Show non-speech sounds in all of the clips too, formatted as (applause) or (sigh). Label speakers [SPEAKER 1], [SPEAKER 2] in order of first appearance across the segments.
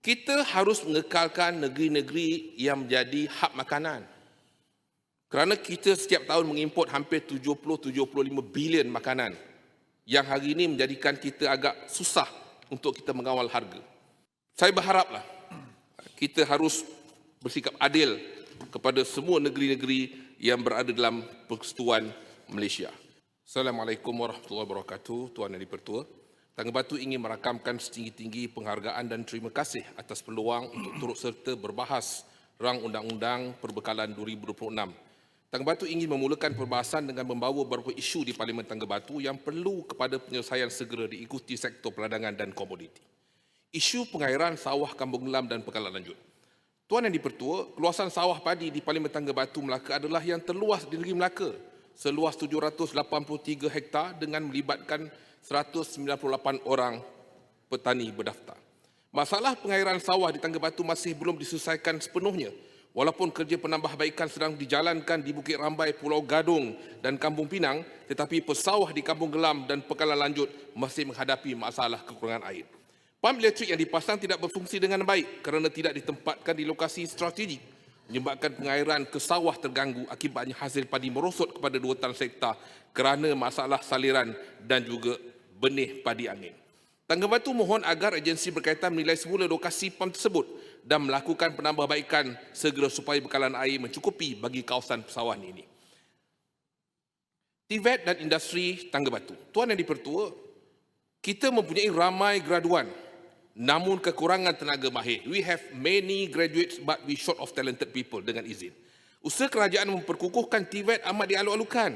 [SPEAKER 1] Kita harus mengekalkan negeri-negeri yang menjadi hak makanan. Kerana kita setiap tahun mengimport hampir 70-75 bilion makanan yang hari ini menjadikan kita agak susah untuk kita mengawal harga. Saya berharaplah kita harus bersikap adil kepada semua negeri-negeri yang berada dalam persekutuan Malaysia. Assalamualaikum warahmatullahi wabarakatuh, Tuan Yang Dipertua. Tangga Batu ingin merakamkan setinggi-tinggi penghargaan dan terima kasih atas peluang untuk turut serta berbahas rang undang-undang perbekalan 2026. Tangga Batu ingin memulakan perbahasan dengan membawa beberapa isu di Parlimen Tangga Batu yang perlu kepada penyelesaian segera diikuti sektor peladangan dan komoditi. Isu pengairan sawah Kampung Gelam dan Pekalan Lanjut. Tuan Yang Dipertua, keluasan sawah padi di Parlimen Tangga Batu Melaka adalah yang terluas di negeri Melaka, seluas 783 hektar dengan melibatkan 198 orang petani berdaftar. Masalah pengairan sawah di Tangga Batu masih belum diselesaikan sepenuhnya walaupun kerja penambahbaikan sedang dijalankan di Bukit Rambai, Pulau Gadung dan Kampung Pinang tetapi pesawah di Kampung Gelam dan Pekalan Lanjut masih menghadapi masalah kekurangan air. Pam elektrik yang dipasang tidak berfungsi dengan baik kerana tidak ditempatkan di lokasi strategik menyebabkan pengairan ke sawah terganggu akibatnya hasil padi merosot kepada dua tan sektor kerana masalah saliran dan juga benih padi angin. Tangga Batu mohon agar agensi berkaitan menilai semula lokasi PAM tersebut dan melakukan penambahbaikan segera supaya bekalan air mencukupi bagi kawasan persawahan ini. TVET dan industri Tangga Batu. Tuan yang dipertua, kita mempunyai ramai graduan namun kekurangan tenaga mahir. We have many graduates but we short of talented people dengan izin. Usaha kerajaan memperkukuhkan TVET amat dialu-alukan.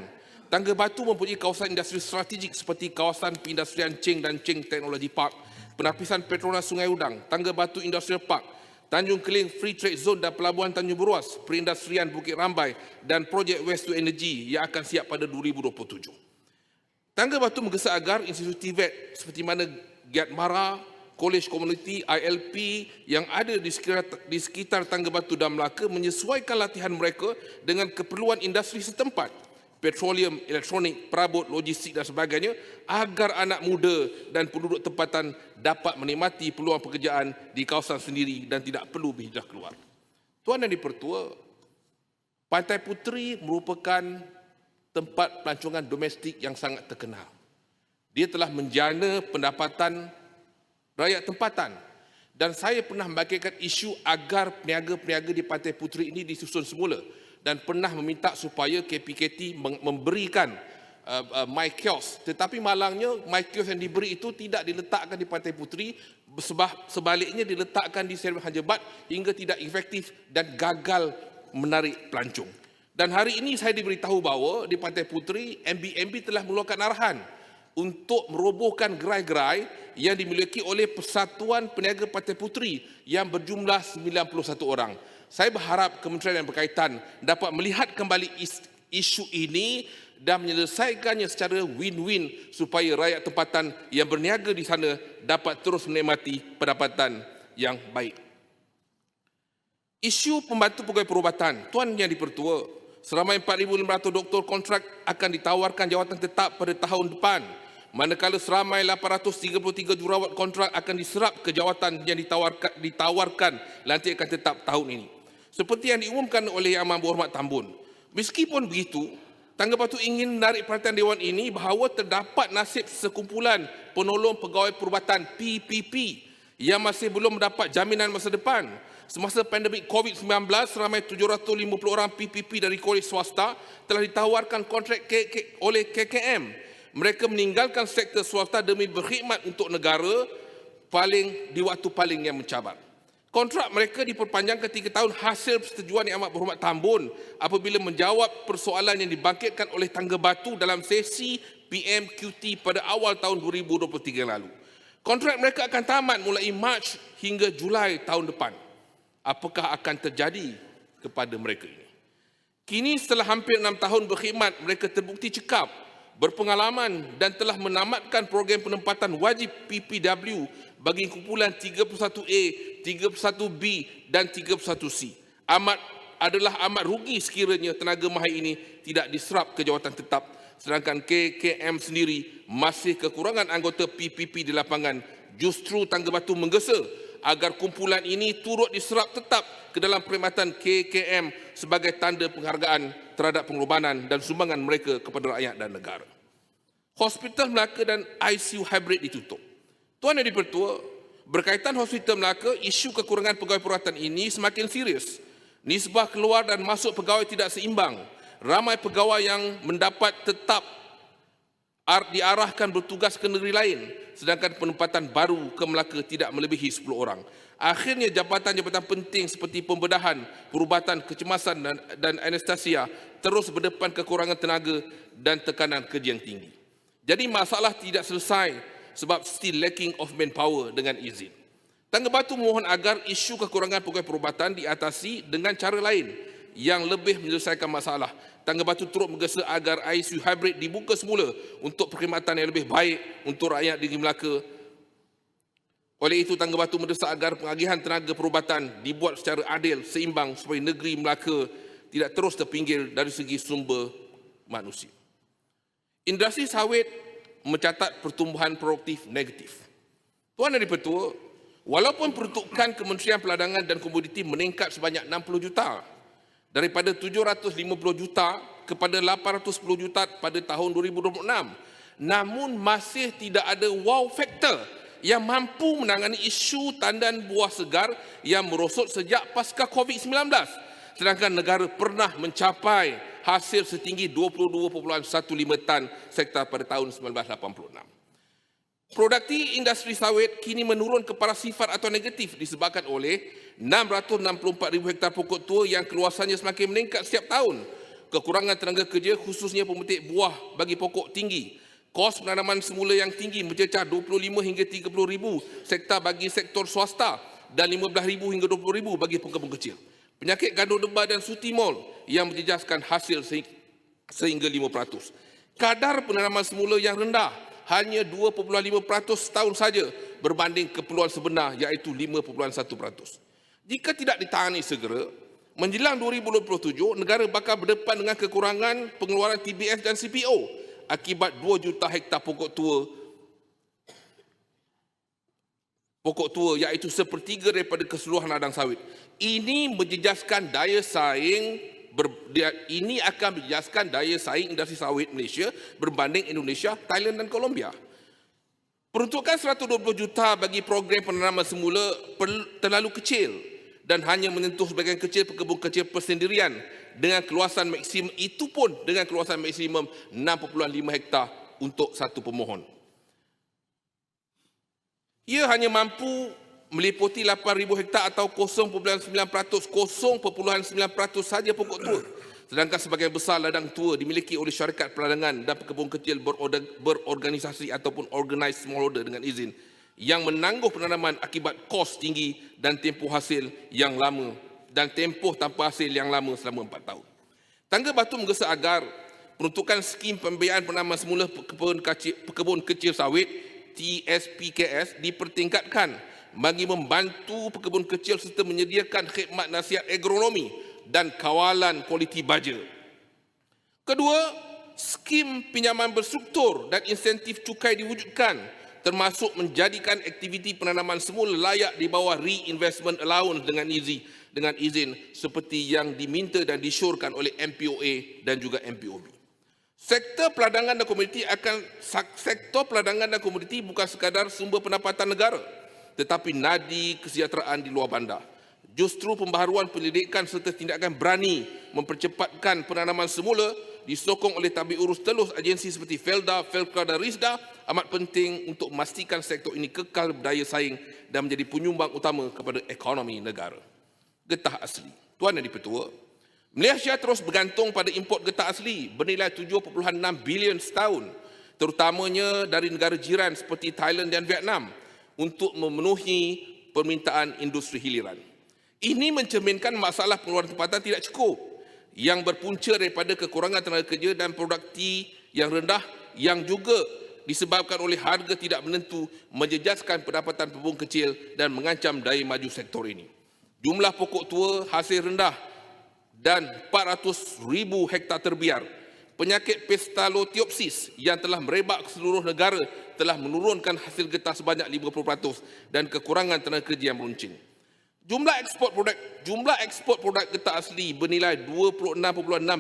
[SPEAKER 1] Tangga Batu mempunyai kawasan industri strategik seperti kawasan perindustrian Cheng dan Cheng Technology Park, penapisan Petronas Sungai Udang, Tangga Batu Industrial Park, Tanjung Keling Free Trade Zone dan Pelabuhan Tanjung Beruas, perindustrian Bukit Rambai dan projek West to Energy yang akan siap pada 2027. Tangga Batu menggesa agar institusi TVET seperti mana Giat Mara, College Community ILP yang ada di sekitar, di sekitar Tangga Batu dan Melaka menyesuaikan latihan mereka dengan keperluan industri setempat petroleum, elektronik, perabot, logistik dan sebagainya agar anak muda dan penduduk tempatan dapat menikmati peluang pekerjaan di kawasan sendiri dan tidak perlu berhijrah keluar. Tuan dan dipertua, Pantai Puteri merupakan tempat pelancongan domestik yang sangat terkenal. Dia telah menjana pendapatan rakyat tempatan dan saya pernah membangkitkan isu agar peniaga-peniaga di Pantai Puteri ini disusun semula dan pernah meminta supaya KPKT memberikan uh, uh, my kiosk tetapi malangnya my kiosk yang diberi itu tidak diletakkan di Pantai Puteri sebab sebaliknya diletakkan di Seremban Hanjebat hingga tidak efektif dan gagal menarik pelancong. Dan hari ini saya diberitahu bahawa di Pantai Puteri MBMB telah mengeluarkan arahan untuk merobohkan gerai-gerai yang dimiliki oleh Persatuan Peniaga Pantai Puteri yang berjumlah 91 orang. Saya berharap kementerian yang berkaitan dapat melihat kembali isu ini dan menyelesaikannya secara win-win supaya rakyat tempatan yang berniaga di sana dapat terus menikmati pendapatan yang baik. Isu pembantu pegawai perubatan, Tuan Yang Dipertua, seramai 4,500 doktor kontrak akan ditawarkan jawatan tetap pada tahun depan manakala seramai 833 jurawat kontrak akan diserap ke jawatan yang ditawarkan, ditawarkan lantikan tetap tahun ini. Seperti yang diumumkan oleh Yang Amat Berhormat Tambun. Meskipun begitu, Tangga Batu ingin menarik perhatian Dewan ini bahawa terdapat nasib sekumpulan penolong pegawai perubatan PPP yang masih belum mendapat jaminan masa depan. Semasa pandemik COVID-19, ramai 750 orang PPP dari kolej swasta telah ditawarkan kontrak oleh KKM mereka meninggalkan sektor swasta demi berkhidmat untuk negara paling di waktu paling yang mencabar. Kontrak mereka diperpanjangkan tiga tahun hasil persetujuan yang amat berhormat Tambun apabila menjawab persoalan yang dibangkitkan oleh Tangga Batu dalam sesi PMQT pada awal tahun 2023 lalu. Kontrak mereka akan tamat mulai Mac hingga Julai tahun depan. Apakah akan terjadi kepada mereka ini? Kini setelah hampir enam tahun berkhidmat, mereka terbukti cekap berpengalaman dan telah menamatkan program penempatan wajib PPW bagi kumpulan 31A, 31B dan 31C. Amat adalah amat rugi sekiranya tenaga mahir ini tidak diserap ke jawatan tetap sedangkan KKM sendiri masih kekurangan anggota PPP di lapangan justru Tangga Batu menggesa agar kumpulan ini turut diserap tetap ke dalam perkhidmatan KKM sebagai tanda penghargaan terhadap pengorbanan dan sumbangan mereka kepada rakyat dan negara. Hospital Melaka dan ICU hybrid ditutup. Tuan Yang Dipertua, berkaitan Hospital Melaka, isu kekurangan pegawai perawatan ini semakin serius. Nisbah keluar dan masuk pegawai tidak seimbang. Ramai pegawai yang mendapat tetap diarahkan bertugas ke negeri lain sedangkan penempatan baru ke Melaka tidak melebihi 10 orang. Akhirnya jabatan-jabatan penting seperti pembedahan, perubatan, kecemasan dan, dan anestesia terus berdepan kekurangan tenaga dan tekanan kerja yang tinggi. Jadi masalah tidak selesai sebab still lacking of manpower dengan izin. Tangga Batu mohon agar isu kekurangan pegawai perubatan diatasi dengan cara lain yang lebih menyelesaikan masalah Tangga Batu turut menggesa agar ICU hybrid dibuka semula untuk perkhidmatan yang lebih baik untuk rakyat di Melaka. Oleh itu, Tangga Batu mendesak agar pengagihan tenaga perubatan dibuat secara adil, seimbang supaya negeri Melaka tidak terus terpinggir dari segi sumber manusia. Industri sawit mencatat pertumbuhan produktif negatif. Tuan dan Dipertua, walaupun peruntukan Kementerian Peladangan dan Komoditi meningkat sebanyak 60 juta daripada 750 juta kepada 810 juta pada tahun 2026. Namun masih tidak ada wow factor yang mampu menangani isu tandan buah segar yang merosot sejak pasca COVID-19. Sedangkan negara pernah mencapai hasil setinggi 22.15 tan sektor pada tahun 1986. Produkti industri sawit kini menurun kepada sifat atau negatif disebabkan oleh 664 ribu hektar pokok tua yang keluasannya semakin meningkat setiap tahun. Kekurangan tenaga kerja khususnya pemetik buah bagi pokok tinggi. Kos penanaman semula yang tinggi mencecah 25 hingga 30 ribu sektor bagi sektor swasta dan 15 ribu hingga 20 ribu bagi pekebun kecil. Penyakit gandum demam dan sutimol yang menjejaskan hasil sehingga 5%. Kadar penanaman semula yang rendah hanya 2.5% setahun saja berbanding keperluan sebenar iaitu 5.1%. Jika tidak ditangani segera, menjelang 2027 negara bakal berdepan dengan kekurangan pengeluaran TBS dan CPO akibat 2 juta hektar pokok tua pokok tua iaitu sepertiga daripada keseluruhan ladang sawit. Ini menjejaskan daya saing ber, ini akan menjelaskan daya saing industri sawit Malaysia berbanding Indonesia, Thailand dan Colombia. Peruntukan 120 juta bagi program penanaman semula terlalu kecil dan hanya menyentuh sebagian kecil pekebun kecil persendirian dengan keluasan maksimum itu pun dengan keluasan maksimum 6.5 hektar untuk satu pemohon. Ia hanya mampu meliputi 8,000 hektar atau 0.9%, 0.9% saja pokok tua. Sedangkan sebagian besar ladang tua dimiliki oleh syarikat peladangan dan pekebun kecil berorganisasi ataupun organized smallholder dengan izin yang menangguh penanaman akibat kos tinggi dan tempoh hasil yang lama dan tempoh tanpa hasil yang lama selama 4 tahun. Tangga Batu menggesa agar peruntukan skim pembiayaan penanaman semula pekebun kecil, pekebun kecil sawit TSPKS dipertingkatkan bagi membantu pekebun kecil serta menyediakan khidmat nasihat agronomi dan kawalan kualiti baja. Kedua, skim pinjaman berstruktur dan insentif cukai diwujudkan termasuk menjadikan aktiviti penanaman semula layak di bawah reinvestment allowance dengan izin dengan izin seperti yang diminta dan disyorkan oleh MPOA dan juga MPOB. Sektor peladangan dan komoditi akan sektor peladangan dan komoditi bukan sekadar sumber pendapatan negara tetapi nadi kesejahteraan di luar bandar. Justru pembaharuan pendidikan serta tindakan berani mempercepatkan penanaman semula disokong oleh tabik urus telus agensi seperti Felda, Felkra dan Rizda amat penting untuk memastikan sektor ini kekal berdaya saing dan menjadi penyumbang utama kepada ekonomi negara. Getah asli. Tuan yang dipertua, Malaysia terus bergantung pada import getah asli bernilai 7.6 bilion setahun terutamanya dari negara jiran seperti Thailand dan Vietnam untuk memenuhi permintaan industri hiliran. Ini mencerminkan masalah pengeluaran tempatan tidak cukup yang berpunca daripada kekurangan tenaga kerja dan produkti yang rendah yang juga disebabkan oleh harga tidak menentu menjejaskan pendapatan pembung kecil dan mengancam daya maju sektor ini. Jumlah pokok tua hasil rendah dan 400 ribu hektar terbiar penyakit Pestalotiopsis yang telah merebak ke seluruh negara telah menurunkan hasil getah sebanyak 50% dan kekurangan tenaga kerja yang meruncing. Jumlah ekspor produk jumlah ekspor produk getah asli bernilai 26.6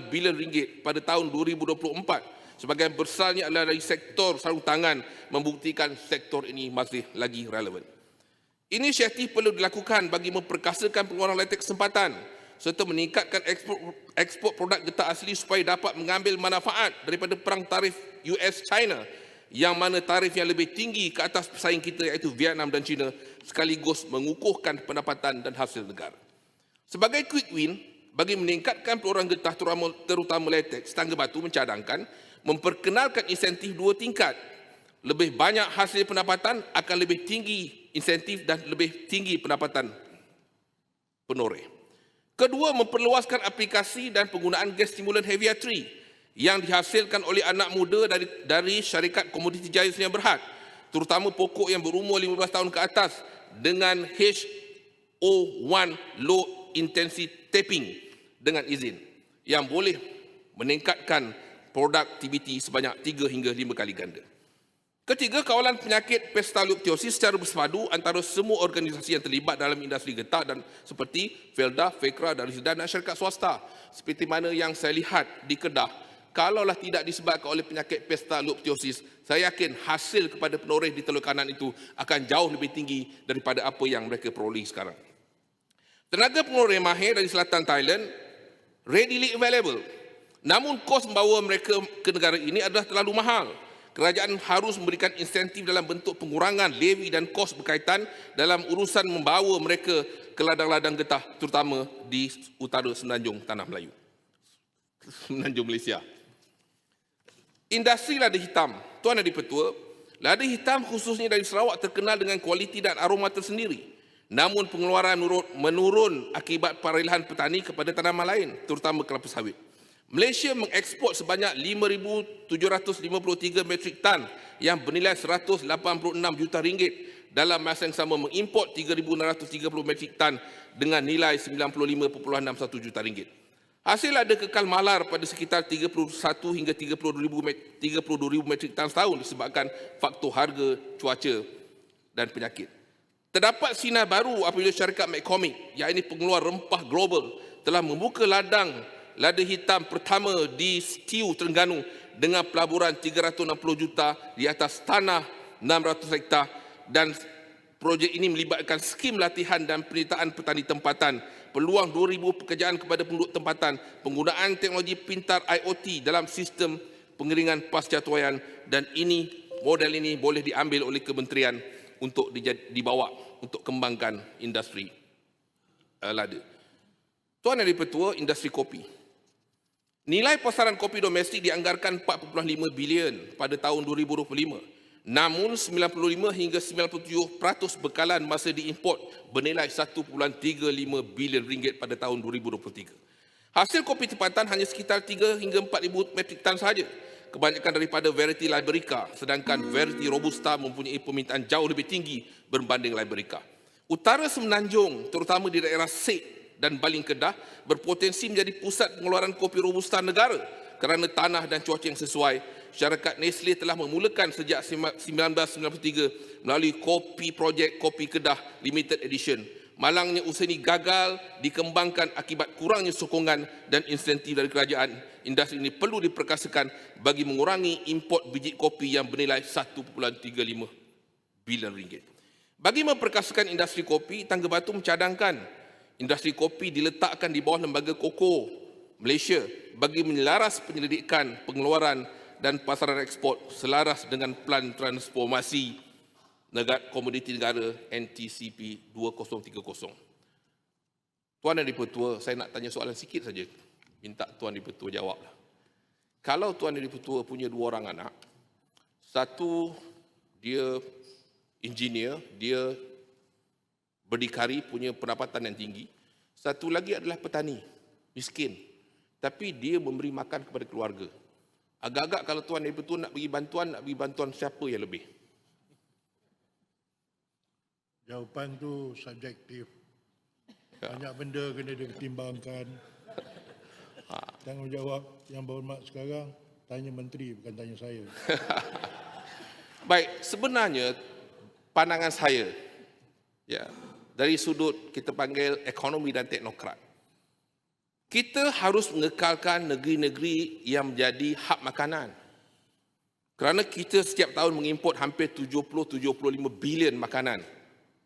[SPEAKER 1] bilion ringgit pada tahun 2024. Sebagian besarnya adalah dari sektor sarung tangan membuktikan sektor ini masih lagi relevan. Inisiatif perlu dilakukan bagi memperkasakan pengeluaran latex kesempatan serta meningkatkan ekspor, ekspor produk getah asli supaya dapat mengambil manfaat daripada perang tarif US-China yang mana tarif yang lebih tinggi ke atas pesaing kita iaitu Vietnam dan China sekaligus mengukuhkan pendapatan dan hasil negara. Sebagai quick win, bagi meningkatkan peluang getah terutama, terutama latex, tangga batu mencadangkan memperkenalkan insentif dua tingkat. Lebih banyak hasil pendapatan akan lebih tinggi insentif dan lebih tinggi pendapatan penoreh. Kedua, memperluaskan aplikasi dan penggunaan gas stimulan heaviatry yang dihasilkan oleh anak muda dari dari syarikat komoditi jaya Senia Berhad, terutama pokok yang berumur 15 tahun ke atas dengan HO1 low intensity tapping dengan izin yang boleh meningkatkan produktiviti sebanyak 3 hingga 5 kali ganda. Ketiga, kawalan penyakit Pestaloptiosis secara bersepadu antara semua organisasi yang terlibat dalam industri getah dan seperti Felda, Fekra, Darussalam dan syarikat swasta. Seperti mana yang saya lihat di Kedah, kalaulah tidak disebabkan oleh penyakit Pestaloptiosis, saya yakin hasil kepada penoreh di telur kanan itu akan jauh lebih tinggi daripada apa yang mereka peroleh sekarang. Tenaga penoreh mahir dari selatan Thailand readily available. Namun kos membawa mereka ke negara ini adalah terlalu mahal kerajaan harus memberikan insentif dalam bentuk pengurangan levy dan kos berkaitan dalam urusan membawa mereka ke ladang-ladang getah terutama di utara Semenanjung Tanah Melayu. Semenanjung Malaysia. Industri lada hitam. Tuan Adi Petua, lada hitam khususnya dari Sarawak terkenal dengan kualiti dan aroma tersendiri. Namun pengeluaran menurun, akibat peralihan petani kepada tanaman lain, terutama kelapa sawit. Malaysia mengekspor sebanyak 5,753 metrik tan yang bernilai 186 juta ringgit dalam masa yang sama mengimport 3,630 metrik tan dengan nilai 95.61 juta ringgit. Hasil ada kekal malar pada sekitar 31 hingga 32,000 metrik tan setahun disebabkan faktor harga, cuaca dan penyakit. Terdapat sinar baru apabila syarikat McCormick, ini pengeluar rempah global, telah membuka ladang lada hitam pertama di Stiu Terengganu dengan pelaburan 360 juta di atas tanah 600 hektar dan projek ini melibatkan skim latihan dan penyertaan petani tempatan, peluang 2,000 pekerjaan kepada penduduk tempatan, penggunaan teknologi pintar IoT dalam sistem pengeringan pasca tuayan dan ini model ini boleh diambil oleh kementerian untuk dibawa untuk kembangkan industri uh, lada. Tuan Yang Dipertua, industri kopi. Nilai pasaran kopi domestik dianggarkan 4.5 bilion pada tahun 2025. Namun 95 hingga 97% bekalan masa diimport bernilai 1.35 bilion ringgit pada tahun 2023. Hasil kopi tempatan hanya sekitar 3 hingga 4 ribu metrik tan sahaja. Kebanyakan daripada variety Liberica sedangkan variety Robusta mempunyai permintaan jauh lebih tinggi berbanding Liberica. Utara Semenanjung terutama di daerah Sek dan Baling Kedah berpotensi menjadi pusat pengeluaran kopi robusta negara kerana tanah dan cuaca yang sesuai. Syarikat Nestle telah memulakan sejak 1993 melalui Kopi Projek Kopi Kedah Limited Edition. Malangnya usaha ini gagal dikembangkan akibat kurangnya sokongan dan insentif dari kerajaan. Industri ini perlu diperkasakan bagi mengurangi import biji kopi yang bernilai 1.35 bilion ringgit. Bagi memperkasakan industri kopi, Tangga Batu mencadangkan industri kopi diletakkan di bawah lembaga koko Malaysia bagi menyelaras penyelidikan pengeluaran dan pasaran ekspor selaras dengan plan transformasi negara komoditi negara NTCP 2030. Tuan dan Dipertua, saya nak tanya soalan sikit saja. Minta Tuan Dipertua jawab. Kalau Tuan Dipertua punya dua orang anak, satu dia engineer, dia berdikari punya pendapatan yang tinggi. Satu lagi adalah petani, miskin. Tapi dia memberi makan kepada keluarga. Agak-agak kalau tuan yang betul nak bagi bantuan, nak bagi bantuan siapa yang lebih?
[SPEAKER 2] Jawapan tu subjektif. Banyak benda kena ditimbangkan. Tanggungjawab yang berhormat sekarang tanya menteri bukan tanya saya. (laughs)
[SPEAKER 1] Baik, sebenarnya pandangan saya ya dari sudut kita panggil ekonomi dan teknokrat. Kita harus mengekalkan negeri-negeri yang menjadi hub makanan. Kerana kita setiap tahun mengimport hampir 70-75 bilion makanan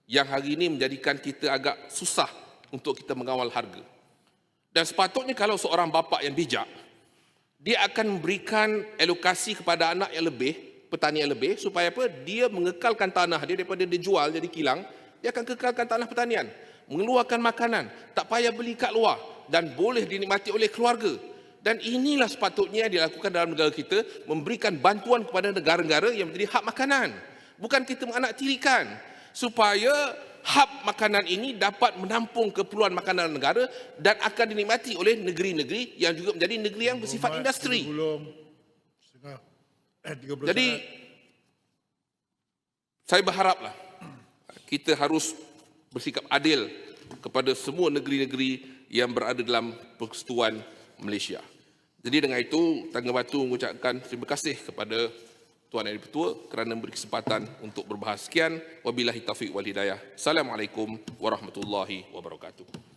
[SPEAKER 1] yang hari ini menjadikan kita agak susah untuk kita mengawal harga. Dan sepatutnya kalau seorang bapa yang bijak, dia akan memberikan alokasi kepada anak yang lebih, petani yang lebih, supaya apa? Dia mengekalkan tanah dia daripada dia jual jadi kilang, dia akan kekalkan tanah pertanian. Mengeluarkan makanan, tak payah beli kat luar dan boleh dinikmati oleh keluarga. Dan inilah sepatutnya yang dilakukan dalam negara kita, memberikan bantuan kepada negara-negara yang menjadi hak makanan. Bukan kita menganak-tirikan. Supaya hub makanan ini dapat menampung keperluan makanan negara dan akan dinikmati oleh negeri-negeri yang juga menjadi negeri yang bersifat
[SPEAKER 2] Hormat
[SPEAKER 1] industri.
[SPEAKER 2] 30 setengah eh 30
[SPEAKER 1] Jadi saya berharaplah kita harus bersikap adil kepada semua negeri-negeri yang berada dalam persekutuan Malaysia. Jadi dengan itu, Tangga Batu mengucapkan terima kasih kepada Tuan Yang Dipertua kerana memberi kesempatan untuk berbahas sekian. Wabillahi taufiq wal hidayah. Assalamualaikum warahmatullahi wabarakatuh.